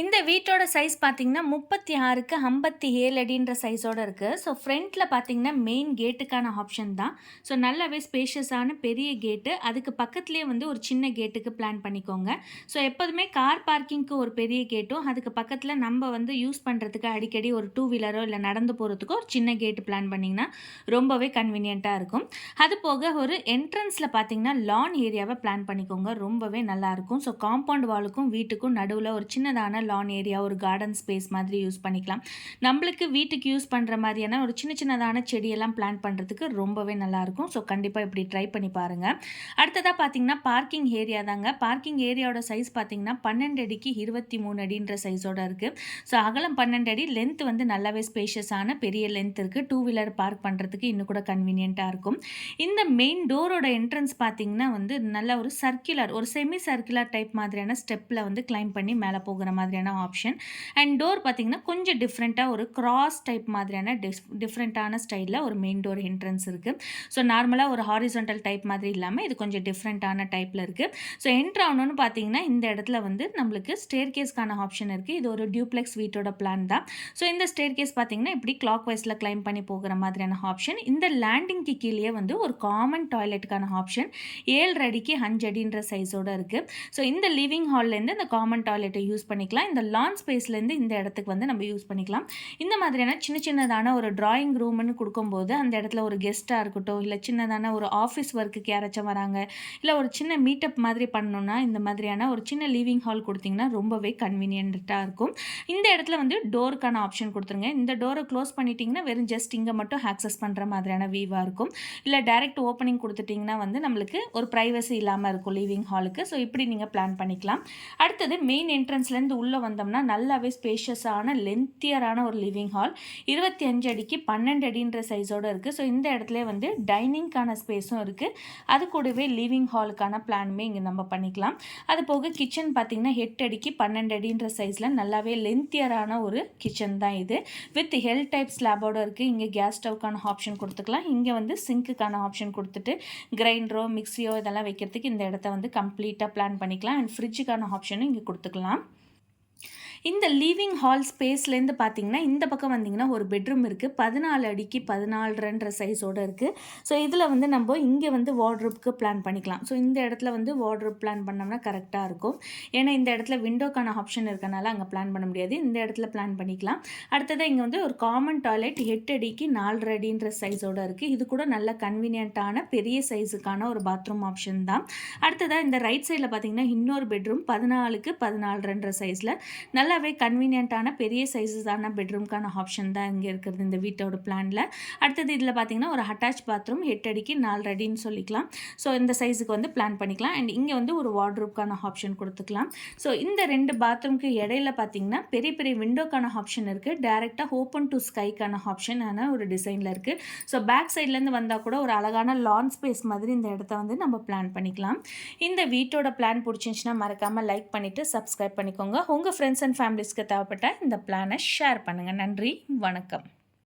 இந்த வீட்டோட சைஸ் பார்த்தீங்கன்னா முப்பத்தி ஆறுக்கு ஐம்பத்தி ஏழு அடின்ற சைஸோட இருக்குது ஸோ ஃப்ரண்ட்டில் பார்த்தீங்கன்னா மெயின் கேட்டுக்கான ஆப்ஷன் தான். ஸோ நல்லாவே ஸ்பேஷியஸான பெரிய கேட்டு அதுக்கு பக்கத்துலேயே வந்து ஒரு சின்ன கேட்டுக்கு பிளான் பண்ணிக்கோங்க. ஸோ எப்போதுமே கார் பார்க்கிங்க்கு ஒரு பெரிய கேட்டும் அதுக்கு பக்கத்தில் நம்ம வந்து யூஸ் பண்ணுறதுக்கு அடிக்கடி ஒரு டூ வீலரோ இல்லை நடந்து போகிறதுக்கோ ஒரு சின்ன கேட்டு பிளான் பண்ணிங்கன்னா ரொம்பவே கன்வீனியண்ட்டாக இருக்கும். அது போக ஒரு என்ட்ரன்ஸில் பார்த்தீங்கன்னா லான் ஏரியாவை பிளான் பண்ணிக்கோங்க. ரொம்பவே நல்லாயிருக்கும் ஸோ காம்பவுண்ட் வாலுக்கும் வீட்டுக்கும் நடுவில் ஒரு சின்னதான லான் ஏரியா ஒரு கார்டன் ஸ்பேஸ் மாதிரி யூஸ் பண்ணிக்கலாம். நம்மளுக்கு வீட்டுக்கு யூஸ் பண்ணுற மாதிரியான ஒரு சின்ன சின்னதான செடியெல்லாம் பிளான் பண்ணுறதுக்கு ரொம்பவே நல்லாயிருக்கும் ஸோ கண்டிப்பாக இப்படி ட்ரை பண்ணி பாருங்கள் அடுத்ததாக பார்த்தீங்கன்னா பார்க்கிங் ஏரியா தாங்க. பார்க்கிங் ஏரியாவோட சைஸ் பார்த்தீங்கன்னா பன்னெண்டு அடிக்கு இருபத்தி மூணு அடின்ற சைஸோட இருக்குது ஸோ அகலம் பன்னெண்டு அடி லென்த் வந்து நல்லாவே ஸ்பேஷியஸான பெரிய லென்த் இருக்குது டூ வீலர் பார்க் பண்ணுறதுக்கு இன்னும் கூட கன்வீனியண்ட்டாக இருக்கும். இந்த மெயின் டோரோட என்ட்ரன்ஸ் பார்த்தீங்கன்னா வந்து நல்ல ஒரு சர்க்குலர் ஒரு செமி சர்க்குலர் டைப் மாதிரியான ஸ்டெப்பில் வந்து கிளைம் பண்ணி மேலே போகிற மாதிரி மாதிரியான ஆப்ஷன் அண்ட் டோர் பார்த்திங்கன்னா கொஞ்சம் டிஃப்ரெண்ட்டாக ஒரு கிராஸ் டைப் மாதிரியான டிஃப் டிஃப்ரெண்ட்டான ஸ்டைலில் ஒரு மெயின் டோர் என்ட்ரன்ஸ் இருக்குது ஸோ நார்மலாக ஒரு ஹாரிசன்டல் டைப் மாதிரி இல்லாமல் இது கொஞ்சம் டிஃப்ரெண்ட்டான டைப்பில் இருக்குது ஸோ என்ட்ரு ஆகணும்னு பார்த்தீங்கன்னா இந்த இடத்துல வந்து நம்மளுக்கு ஸ்டேர் கேஸ்க்கான ஆப்ஷன் இருக்குது இது ஒரு டியூப்ளெக்ஸ் வீட்டோட பிளான் தான். ஸோ இந்த ஸ்டேர் கேஸ் பார்த்தீங்கன்னா இப்படி கிளாக் வைஸில் கிளைம் பண்ணி போகிற மாதிரியான ஆப்ஷன் இந்த லேண்டிங்க்கு கீழே வந்து ஒரு காமன் டாய்லெட்டுக்கான ஆப்ஷன் ஏழு அடிக்கு அஞ்சு அடின்ற சைஸோடு இருக்குது ஸோ இந்த லிவிங் ஹால்லேருந்து இந்த காமன் டாய்லெட்டை யூஸ் பண்ணிக்கலாம். இந்த லான் ஸ்பேஸ்லேருந்து இந்த இடத்துக்கு வந்து நம்ம யூஸ் பண்ணிக்கலாம். இந்த மாதிரியான சின்ன சின்னதான ஒரு ட்ராயிங் ரூம்னு கொடுக்கும்போது அந்த இடத்துல ஒரு கெஸ்ட்டாக இருக்கட்டும் இல்லை சின்னதான ஒரு ஆஃபீஸ் ஒர்க்குக்கு யாராச்சும் வராங்க இல்லை ஒரு சின்ன மீட்டப் மாதிரி பண்ணணுன்னா இந்த மாதிரியான ஒரு சின்ன லிவிங் ஹால் கொடுத்திங்கன்னா ரொம்பவே கன்வீனியண்ட்டாக இருக்கும். இந்த இடத்துல வந்து டோருக்கான ஆப்ஷன் கொடுத்துருங்க. இந்த டோரை க்ளோஸ் பண்ணிட்டீங்கன்னா வெறும் ஜஸ்ட் இங்கே மட்டும் ஆக்சஸ் பண்ணுற மாதிரியான வீவாக இருக்கும். இல்லை டைரக்ட் ஓப்பனிங் கொடுத்துட்டிங்கன்னா வந்து நம்மளுக்கு ஒரு ப்ரைவசி இல்லாமல் இருக்கும் லிவிங் ஹாலுக்கு ஸோ இப்படி நீங்கள் பிளான் பண்ணிக்கலாம். அடுத்தது மெயின் என்ட்ரன்ஸ்லேருந்து உள்ளே உள்ளே வந்தோம்னா நல்லாவே ஸ்பேஷியஸான லென்த்தியரான ஒரு லிவிங் ஹால். இருபத்தி அஞ்சு அடிக்கு பன்னெண்டு அடின்ற சைஸோடு இருக்குது ஸோ இந்த இடத்துல வந்து டைனிங்க்கான ஸ்பேஸும் இருக்குது அது கூடவே லிவிங் ஹாலுக்கான பிளானுமே இங்கே நம்ம பண்ணிக்கலாம். அது போக கிச்சன் பார்த்திங்கன்னா எட்டு அடிக்கு பன்னெண்டு அடின்ற சைஸில் நல்லாவே லென்த்தியரான ஒரு கிச்சன் தான் இது. வித் ஹெல் டைப் ஸ்லாபோடு இருக்குது இங்கே கேஸ் ஸ்டவ்க்கான ஆப்ஷன் கொடுத்துக்கலாம். இங்கே வந்து சிங்க்குக்கான ஆப்ஷன் கொடுத்துட்டு கிரைண்டரோ மிக்சியோ இதெல்லாம் வைக்கிறதுக்கு இந்த இடத்த வந்து கம்ப்ளீட்டாக பிளான் பண்ணிக்கலாம். அண்ட் ஃப்ரிட்ஜுக்கான ஆப்ஷனும் இங்கே கொடுத்துக்கலாம். இந்த லிவிங் ஹால் ஸ்பேஸ்லேருந்து பார்த்தீங்கன்னா இந்த பக்கம் வந்தீங்கன்னா ஒரு பெட்ரூம் இருக்குது பதினாலு அடிக்கு பதினாலுன்ற சைஸோடு இருக்குது ஸோ இதில் வந்து நம்ம இங்கே வந்து வார்ட்ரூப்க்கு பிளான் பண்ணிக்கலாம். ஸோ இந்த இடத்துல வந்து வார்ட்ரூப் பிளான் பண்ணோம்னா கரெக்டாக இருக்கும். ஏன்னா இந்த இடத்துல விண்டோக்கான ஆப்ஷன் இருக்கனால அங்கே பிளான் பண்ண முடியாது. இந்த இடத்துல பிளான் பண்ணிக்கலாம். அடுத்ததாக இங்கே வந்து ஒரு காமன் டாய்லெட் எட்டு அடிக்கு நாலரை அடின்ற சைஸோடு இருக்குது இது கூட நல்ல கன்வீனியண்ட்டான பெரிய சைஸுக்கான ஒரு பாத்ரூம் ஆப்ஷன் தான். அடுத்ததாக இந்த ரைட் சைடில் பார்த்தீங்கன்னா இன்னொரு பெட்ரூம் பதினாலுக்கு பதினாலுன்ற சைஸில் நல்ல நல்லாவே கன்வீனியண்ட்டான பெரிய சைஸஸான பெட்ரூம்க்கான ஆப்ஷன் தான் இங்கே இருக்கிறது இந்த வீட்டோட பிளானில் அடுத்தது இதில் பார்த்தீங்கன்னா ஒரு அட்டாச் பாத்ரூம் எட்டு அடிக்கு நாலு அடின்னு சொல்லிக்கலாம். ஸோ இந்த சைஸுக்கு வந்து பிளான் பண்ணிக்கலாம். அண்ட் இங்கே வந்து ஒரு வார்ட்ரூப்க்கான ஆப்ஷன் கொடுத்துக்கலாம். ஸோ இந்த ரெண்டு பாத்ரூம்க்கு இடையில பார்த்தீங்கன்னா பெரிய பெரிய விண்டோக்கான ஆப்ஷன் இருக்குது டேரெக்டாக ஓப்பன் டு ஸ்கைக்கான ஆப்ஷனான ஒரு டிசைனில் இருக்குது ஸோ பேக் சைட்லேருந்து வந்தால் கூட ஒரு அழகான லான் ஸ்பேஸ் மாதிரி இந்த இடத்த வந்து நம்ம பிளான் பண்ணிக்கலாம். இந்த வீட்டோட பிளான் பிடிச்சிருந்துச்சுன்னா மறக்காமல் லைக் பண்ணிவிட்டு சப்ஸ்கிரைப் பண்ணிக்கோங்க. உங்கள் ஃப்ரெண்ட்ஸ் அண்ட் ஃபேமிலிஸ்க்கு தேவைப்பட்ட இந்த பிளானை ஷேர் பண்ணுங்கள் நன்றி வணக்கம்.